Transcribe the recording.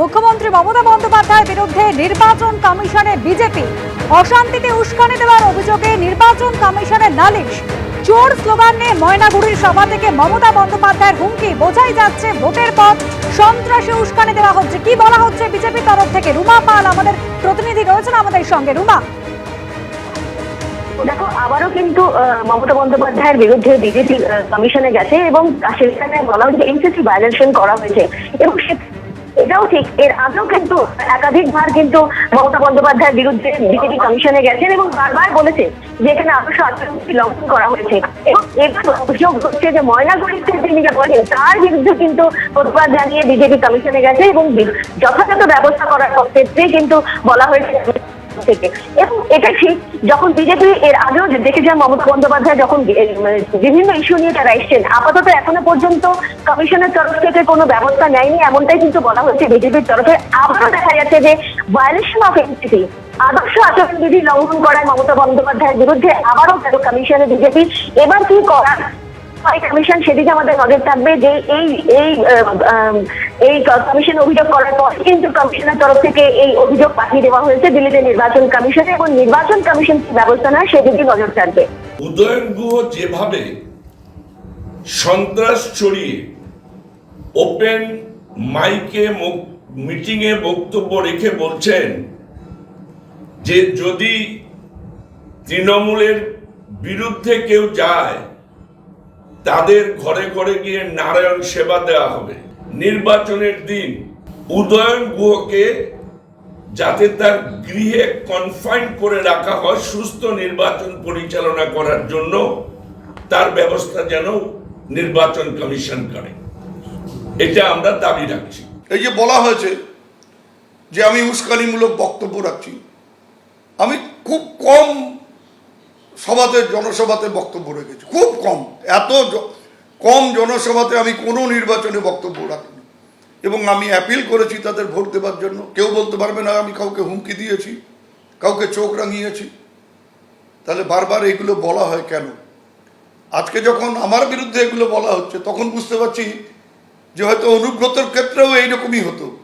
মুখ্যমন্ত্রী মমতা বন্দ্যোপাধ্যায়ের বিরুদ্ধে নির্বাচন কমিশনে বিজেপি। অশান্তিতে উস্কানি দেওয়ার অভিযোগে নির্বাচন কমিশনের নালিশ। চোর স্লোগান নিয়ে ময়নাগুড়ির সভা থেকে মমতা বন্দ্যোপাধ্যায়ের হুমকি। বোঝাই যাচ্ছে ভোটের পর সন্ত্রাসে উস্কানি দেওয়া হচ্ছে। কি বলা হচ্ছে বিজেপি তরফ থেকে? রুমা পাল আমাদের প্রতিনিধি রয়েছেন আমাদের সঙ্গে। রুমা। দেখো, আবারও কিন্তু মমতা বন্দ্যোপাধ্যায়ের বিরুদ্ধে বিজেপি কমিশনে গেছে এবং সেখানে বলা হয়েছে এনসিসি ভায়োলেশন করা হয়েছে। এবং সে এটাও ঠিক। এর আগেও কিন্তু একাধিকবার কিন্তু মমতা বন্দ্যোপাধ্যায়ের বিরুদ্ধে বিজেপি কমিশনে গেছেন এবং বারবার বলেছে যে এখানে আদর্শ আচরণবিধি লঙ্ঘন করা হয়েছে। এবং এবার অভিযোগ হচ্ছে যে ময়নাগুড়িতে তিনি যা বলেন, তার বিরুদ্ধে কিন্তু প্রতিবাদ জানিয়ে বিজেপি কমিশনে গেছে এবং যথাযথ ব্যবস্থা করার ক্ষেত্রে কিন্তু বলা হয়েছে থেকে। এবং এটা ঠিক যখন বিজেপি এর আগেও যে দেখেছিলাম মমতা বন্দ্যোপাধ্যায় যখন মানে বিভিন্ন ইস্যু নিয়ে তারা এসছেন, আপাতত এখনও পর্যন্ত কমিশনের তরফ থেকে কোনো ব্যবস্থা নেয়নি, এমনটাই কিন্তু বলা হচ্ছে বিজেপির তরফে। আবারও দেখা যাচ্ছে যে ভায়োলেশন অফ এনসিসি আদর্শ আচরণবিধি লঙ্ঘন করায় মমতা বন্দ্যোপাধ্যায়ের বিরুদ্ধে আবারও কমিশনে বিজেপি, এবার কি করার? হয় কমিশন সেদিকে আমাদের নজর থাকবে যে এই এই এই কমিশন অভিযোগ করার পর কিন্তু কমিশনের তরফ থেকে এই অভিযোগ পাঠিয়ে দেওয়া হয়েছে দিল্লিতে নির্বাচন কমিশনে এবং নির্বাচন কমিশন ব্যবস্থা নেয় সেদিকে নজর থাকবে। উদয়ন গুহ যেভাবে সন্ত্রাস ছড়িয়ে ওপেন মাইকে মিটিংয়ে বক্তব্য রেখে বলছেন যে যদি তৃণমূলের বিরুদ্ধে কেউ যায় তাদের ঘরে ঘরে গিয়ে নারায়ণ সেবা দেওয়া হবে। নির্বাচনের দিন উদয়ন গুহকে যাতে তার গৃহে কনফাইন করে রাখা হয়, সুস্থ নির্বাচন পরিচালনা করার জন্য তার ব্যবস্থা যেন নির্বাচন কমিশন করে। এটা আমরা দাবি রাখছি। এই যে বলা হয়েছে যে আমি উস্কানিমূলক বক্তব্য রাখছি, আমি খুব কম সভাতে, জনসভাতে বক্তব্য রেখেছি। খুব কম। এত কম জনসভাতে আমি কোনো নির্বাচনে বক্তব্য রাখিনি। এবং আমি অ্যাপিল করেছি তাদের ভোট দেবার জন্য। কেউ বলতে পারবে না আমি কাউকে হুমকি দিয়েছি, কাউকে চোখ রাঙিয়েছি। তাহলে বারবার এগুলো বলা হয় কেন? আজকে যখন আমার বিরুদ্ধে এগুলো বলা হচ্ছে, তখন বুঝতে পারছি যে হয়তো অনুব্রতর ক্ষেত্রেও এইরকমই হতো।